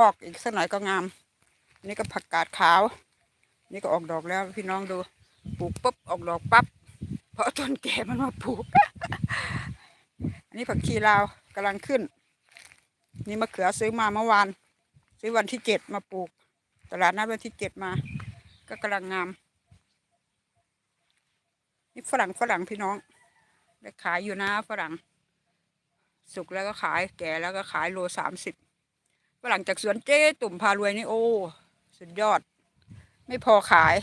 ออกอีกสักหน่อยก็งาม นี่ก็ผักกาดขาว นี่ก็ออกดอกแล้วพี่น้องดู ปลูกปุ๊บออกดอกปั๊บ เพราะต้นแก่มันมาปลูก อันนี้ผักชีลาวกำลังขึ้น นี่มะเขือซื้อมาเมื่อวาน ซื้อวันที่เจ็ดมาปลูก ตลาดนัดวันที่เจ็ดมา ก็กำลังงาม นี่ฝรั่งฝรั่งพี่น้อง ได้ขายอยู่นะฝรั่ง สุกแล้วก็ขาย แก่แล้วก็ขายโลสามสิบ ฝรั่งจากสวนเจ๊ตุ่มพารวยนี่โอ้ สุดยอด ไม่พอขาย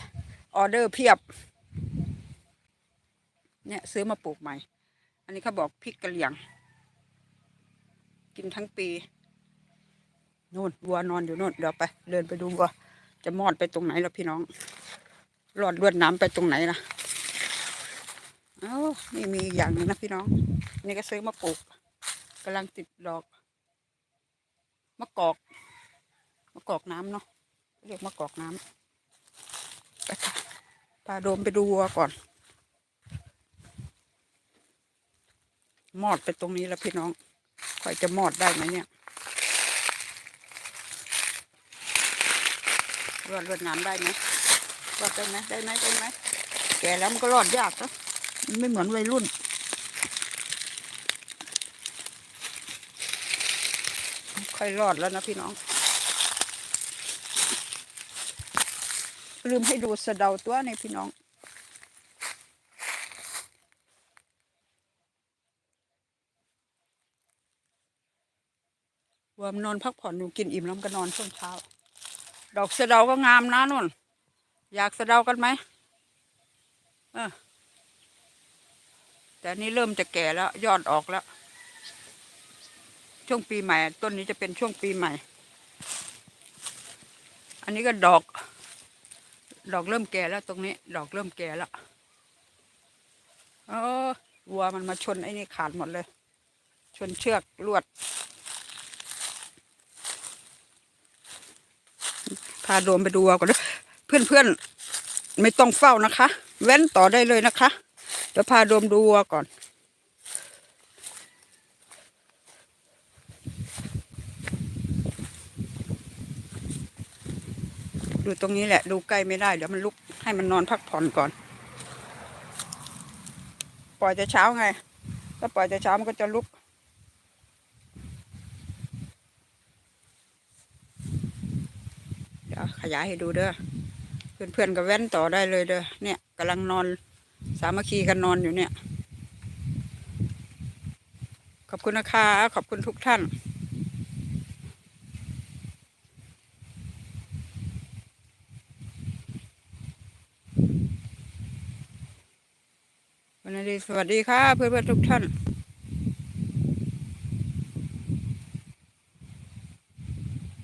ออเดอร์เพียบ เนี่ยซื้อมาปลูกใหม่ อันนี้เขาบอกพริกกระเหรี่ยง กินทั้งปีนู่นวัวนอนอยู่นู่นเดี๋ยวไป เดินไปดูวัวจะมอดไปตรงไหนล่ะพี่น้องรอดลวดน้ำไปตรงไหนล่ะเอ้านี่มีอย่างนึงนะพี่น้อง นี่ก็ซื้อมาปลูกกำลังติดดอก มะกอกมะกอกน้ำเนาะเรียกมะกอกน้ำไปค่ะพาโดมไปดูวัวก่อน มอดไปตรงนี้แล้วพี่น้องคอยจะมอดได้ไหมเนี่ยรอดรวดน้ำได้ไหมรอดได้ไหมได้ไหมได้ไหมแก่แล้วมันก็รอดยากนะมันไม่เหมือนวัยรุ่น ค่อยรอดแล้วนะพี่น้อง ลืมให้ดูสะเดาตัวในพี่น้องวามนอนพักผ่อนอยู่กินอิ่มแล้วก็นอนช่วงเช้า ดอกสะเดาก็งามนะนุ่น อยากสะเดากันไหมเออแต่นี่เริ่มจะแก่แล้ว ยอดออกแล้ว ช่วงปีใหม่ ต้นนี้จะเป็นช่วงปีใหม่ อันนี้ก็ดอก ดอกเริ่มแก่แล้วตรงนี้ ดอกเริ่มแก่แล้วเออวัวมันมาชนไอ้นี่ขาดหมดเลย ชนเชือกลวด พาโดมไปดูวัวก่อนเพื่อนเพื่อนๆไม่ต้องเฝ้านะคะแว้นต่อได้เลยนะคะเดี๋ยวพาโดมดูวัวก่อน ดูตรงนี้แหละ ดูใกล้ไม่ได้ เดี๋ยวมันลุกให้มันนอนพักผ่อนก่อน ปล่อยแต่เช้าไง ถ้าปล่อยแต่เช้ามันก็จะลุก เดี๋ยวขยายให้ดูเด้อ เพื่อนๆก็แว่นต่อได้เลยเด้อ เนี่ยกำลังนอน สามัคคีกันนอนอยู่เนี่ย ขอบคุณนะคะ ขอบคุณทุกท่าน วันนี้สวัสดีค่ะเพื่อนๆทุกท่าน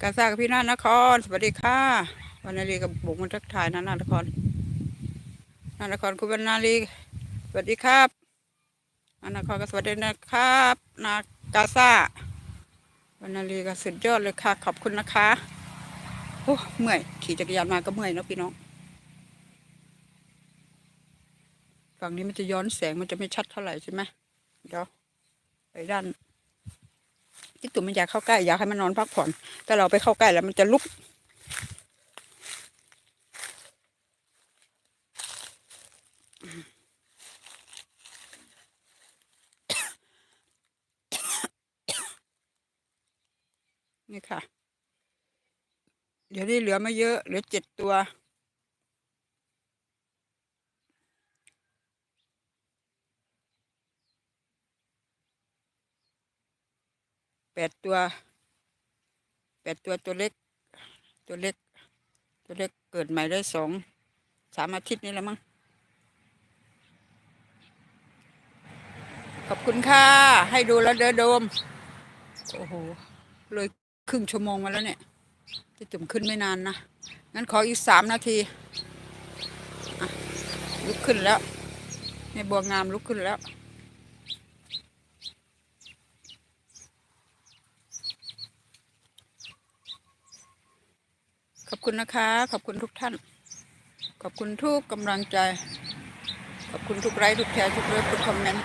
กาซากับพี่นานคร สวัสดีค่ะวันนาลีกับบุกมันทักทายนะนานครนานครคุณวันนาลีสวัสดีครับนานครก็สวัสดีนะครับนากาซาวันนาลีก็สุดยอดเลยค่ะ ขอบคุณนะคะโอ้เมื่อยขี่จักรยานมาก็เมื่อยนะพี่น้อง ฝั่งนี้มันจะย้อนแสงมันจะไม่ชัดเท่าไหร่ใช่ไหมเดี๋ยวไปด้านที่ตุ่มมันอยากเข้าใกล้อยากให้มันนอนพักผ่อนถ้าเราไปเข้าใกล้แล้วมันจะลุกนี่ค่ะ เดี๋ยวนี้เหลือไม่เยอะ เหลือเจ็ดตัว แปดตัวแปดตัวตัวเล็ก ตัวเล็ก ตัวเล็กเกิดใหม่ได้สองสามอาทิตย์นี้แล้วมั้งขอบคุณค่ะ ให้ดูแล้วเด้อโดม โอ้โห เลยครึ่งชั่วโมงมาแล้วเนี่ย จะจุ่มขึ้นไม่นานนะ งั้นขออีกสามนาทีลุกขึ้นแล้วในบัวงามลุกขึ้นแล้ว อบคุณนะคะ ขอบคุณทุกท่าน ขอบคุณทุกกำลังใจ ขอบคุณทุกไลค์ทุกแชร์ทุกเลิฟทุกคอมเมนต์